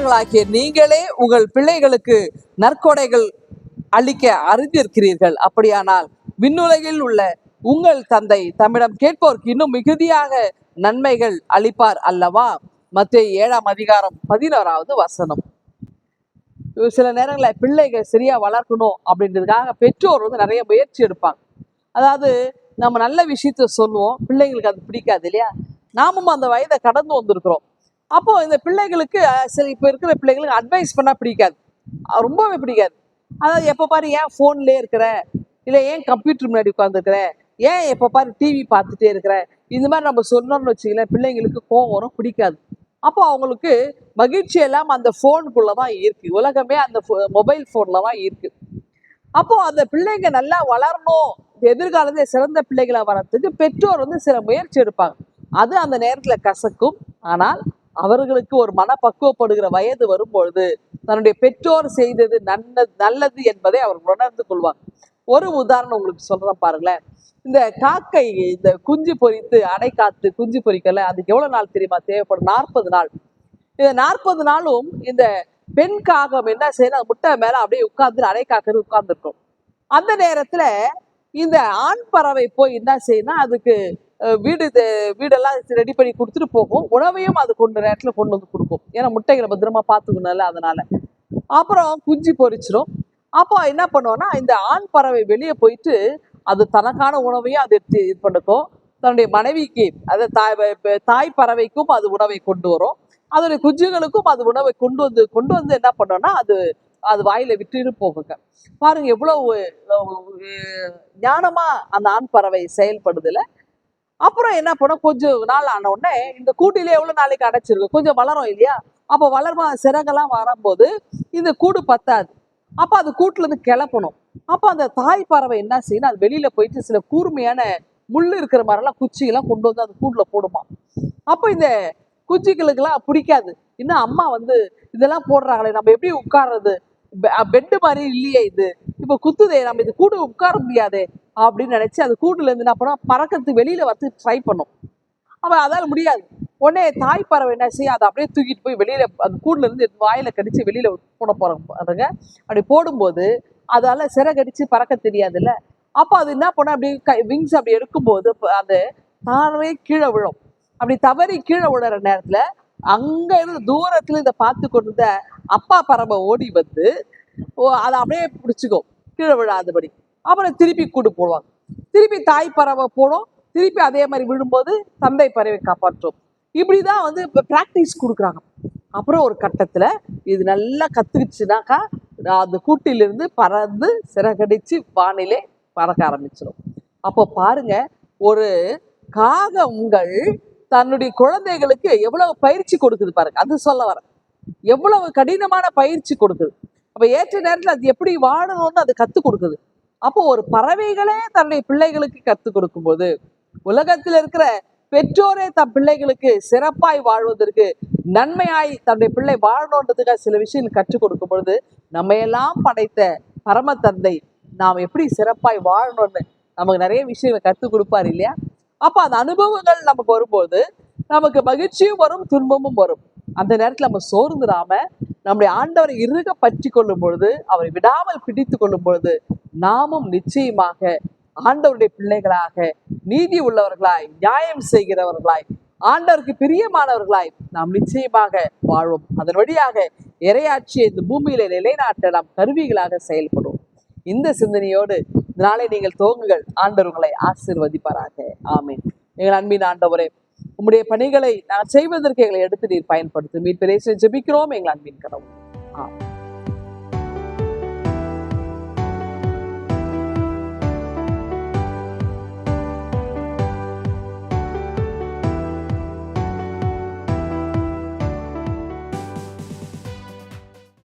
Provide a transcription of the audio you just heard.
பெரியவர்களாகிய நீங்களே உங்கள் பிள்ளைகளுக்கு நற்கொடைகள் அளிக்க அறிந்திருக்கிறீர்கள். அப்படியானால் விண்ணுலகில் உள்ள உங்கள் தந்தை தம்மிடம் கேட்போருக்கு இன்னும் மிகுதியாக நன்மைகள் அளிப்பார் அல்லவா? மத்திய ஏழாம் அதிகாரம் பதினோராவது வசனம். சில நேரங்களில் பிள்ளைகள் சரியா வளர்க்கணும் அப்படின்றதுக்காக பெற்றோர் வந்து நிறைய முயற்சி எடுப்பாங்க. அதாவது நம்ம நல்ல விஷயத்த சொல்லுவோம் பிள்ளைங்களுக்கு அது பிடிக்காது இல்லையா? நாமும் அந்த வயதை கடந்து வந்திருக்கிறோம். அப்போது இந்த பிள்ளைகளுக்கு சரி சில இப்போ இருக்கிற பிள்ளைங்களுக்கு அட்வைஸ் பண்ணால் பிடிக்காது. ரொம்பவே பிடிக்காது. அதாவது எப்போ பாரு ஏன் ஃபோன்லேயே இருக்கிற? இல்லை ஏன் கம்ப்யூட்டர் முன்னாடி உட்காந்துருக்கிற ஏன் எப்போ பாரு டிவி பார்த்துட்டே இருக்கிற? இந்த மாதிரி நம்ம சொன்னோம்னு வச்சுக்கலாம் பிள்ளைங்களுக்கு கோவம் வரும் பிடிக்காது. அப்போ அவங்களுக்கு மகிழ்ச்சி எல்லாம் அந்த ஃபோனுக்குள்ள தான் இருக்குது உலகமே அந்த மொபைல் ஃபோனில் தான் இருக்குது அப்போது அந்த பிள்ளைங்க நல்லா வளரணும். எதிர்காலத்தில் சிறந்த பிள்ளைகளை வர்றதுக்கு பெற்றோர் வந்து சில முயற்சி எடுப்பாங்க. அது அந்த நேரத்தில் கசக்கும். ஆனால் அவர்களுக்கு ஒரு மனப்பக்குவப்படுகிற வயது வரும்பொழுது தன்னுடைய பெற்றோர் செய்தது நல்லது நல்லது என்பதை அவர் உணர்ந்து கொள்வாங்க ஒரு உதாரணம் உங்களுக்கு சொல்றேன் பாருங்களேன். இந்த காக்கை இந்த குஞ்சு பொரித்து அடை காத்து குஞ்சு பொறிக்கல அதுக்கு எவ்வளவு நாள் தெரியுமா? தேவைப்படும் நாற்பது நாள். இந்த நாற்பது நாளும் இந்த பெண் காகம் என்ன செய்யணும் முட்டை மேல அப்படியே உட்கார்ந்து அடை காக்கிறது உட்கார்ந்துருக்கும். அந்த நேரத்துல இந்த ஆண் பறவை போய் என்ன செய்யணும் அதுக்கு வீடு வீடெல்லாம் ரெடி பண்ணி கொடுத்துட்டு போகும். உணவையும் அது கொண்டு நேரத்தில் கொண்டு வந்து கொடுக்கும். ஏன்னா முட்டைகளை பத்திரமா பார்த்துக்கணும்ல அதனால. அப்புறம் குஞ்சு பொரிச்சிரும். அப்போ என்ன பண்ணுவோம்னா இந்த ஆண் பறவை வெளியே போயிட்டு அது தனக்கான உணவையும் அது எடுத்து இது பண்ணுக்கும். தன்னுடைய மனைவிக்கு அது தாய் தாய் பறவைக்கும் அது உணவை கொண்டு வரும். அதோடைய குஞ்சுகளுக்கும் அது உணவை கொண்டு வந்து கொண்டு வந்து என்ன பண்ணோம்னா அது அது வாயில விட்டுட்டு போகுங்க. பாருங்க எவ்வளவு ஞானமா அந்த ஆண் பறவை செயல்படுதுல. அப்புறம் என்ன பண்ணும்? கொஞ்சம் நாள் ஆன உடனே இந்த கூட்டிலே எவ்வளோ நாளைக்கு அடைச்சிருக்கு கொஞ்சம் வளரும் இல்லையா? அப்போ வளர்மா சிறகெல்லாம் வரும்போது இந்த கூடு பத்தாது. அப்போ அது கூட்டிலேருந்து கிளப்பணும். அப்போ அந்த தாய் பறவை என்ன செய்யணும் அது வெளியில் போயிட்டு சில கூர்மையான முள் இருக்கிற மாதிரிலாம் குச்சியெல்லாம் கொண்டு வந்து அந்த கூட்டில் போடுமா. அப்போ இந்த குச்சிகளுக்கெல்லாம் பிடிக்காது. இன்னும் அம்மா வந்து இதெல்லாம் போடுறாங்களே நம்ம எப்படி உட்கார்றது? பெட்டு மாதிரி இல்லையே இது. இப்போ குத்துதே நம்ம இது கூடு உட்கார முடியாதே அப்படின்னு நினைச்சு அது கூட்டுல இருந்து என்ன பண்ணா பறக்கிறதுக்கு வெளியில வந்து ட்ரை பண்ணும். அப்ப அதால முடியாது. உடனே தாய் பறவை என்ன செய்யும்? அதை அப்படியே தூக்கிட்டு போய் வெளியில அந்த கூண்டுல இருந்து வாயில கடிச்சு வெளியில போட போறாங்க அப்படி போடும்போது அதால சிறகடிச்சு பறக்க தெரியாதுல்ல? அப்போ அது என்ன பண்ண அப்படியே விங்ஸ் அப்படி எடுக்கும்போது அது தானே கீழே விழும். அப்படி தவறி கீழே விழுற நேரத்துல அங்க இருந்து தூரத்துல இதை பார்த்து கொண்டு அப்பா பறவை ஓடி வந்து ஓ, அதை அப்படியே பிடிச்சிக்கும். கீழே விழாதபடி. அப்புறம் திருப்பி கூடு போடுவாங்க. திருப்பி தாய் பறவை போடும். திருப்பி அதே மாதிரி விழும்போது தந்தை பறவை காப்பாற்றும். இப்படிதான் வந்து இப்போ ப்ராக்டிஸ் கொடுக்குறாங்க. அப்புறம் ஒரு கட்டத்தில் இது நல்லா கத்துக்கிச்சுனாக்கா அந்த கூட்டிலிருந்து பறந்து சிறகடிச்சு வானிலே பறக்க ஆரம்பிச்சிடும் அப்போ பாருங்க ஒரு காகங்கள் தன்னுடைய குழந்தைகளுக்கு எவ்வளவு பயிற்சி கொடுக்குது பாருங்க. அது சொல்ல வரேன். எவ்வளவு கடினமான பயிற்சி கொடுக்குது. அப்போ ஏற்ற நேரத்துல அது எப்படி வாழணும்னு அது கத்து கொடுக்குது. அப்போ ஒரு பறவைகளே தன்னுடைய பிள்ளைகளுக்கு கத்து கொடுக்கும்போது உலகத்தில் இருக்கிற பெற்றோரே தம் பிள்ளைகளுக்கு சிறப்பாய் வாழ்வதற்கு நன்மையாய் தன்னுடைய பிள்ளை வாழணுன்றதுக்காக சில விஷயங்கள் கற்றுக் கொடுக்கும் பொழுது நம்மையெல்லாம் படைத்த பரம தந்தை நாம் எப்படி சிறப்பாய் வாழணும்னு நமக்கு நிறைய விஷயங்களை கற்றுக் கொடுப்பார் இல்லையா? அப்ப அந்த அனுபவங்கள் நமக்கு வரும்போது நமக்கு மகிழ்ச்சியும் வரும் துன்பமும் வரும். அந்த நேரத்துல நம்ம சோர்ந்துடாம நம்முடைய ஆண்டவரை இறுக பற்றி கொள்ளும் பொழுது அவரை விடாமல் பிடித்து கொள்ளும் பொழுது நாமும் நிச்சயமாக ஆண்டவருடைய பிள்ளைகளாக நீதி உள்ளவர்களாய் நியாயம் செய்கிறவர்களாய் ஆண்டவருக்கு பிரியமானவர்களாய் நாம் நிச்சயமாக வாழ்வோம் அதன் வழியாக இரையாட்சியை இந்த பூமியில நிலைநாட்ட நாம் கருவிகளாக செயல்படுவோம். இந்த சிந்தனையோடு நாளை நீங்கள் துவங்குங்கள். ஆண்டவர்களை ஆசிர்வதிப்பாராக. ஆமீன். எங்கள் அன்பின் ஆண்டவரே உம்முடைய பணிகளை நான் செய்வதற்கு எங்களை எடுத்து நீர் பயன்படுத்தும் மீட்பிரேசன் ஜெபிக்கிறோம் எங்கள் அன்பின் கடவுள் ஆ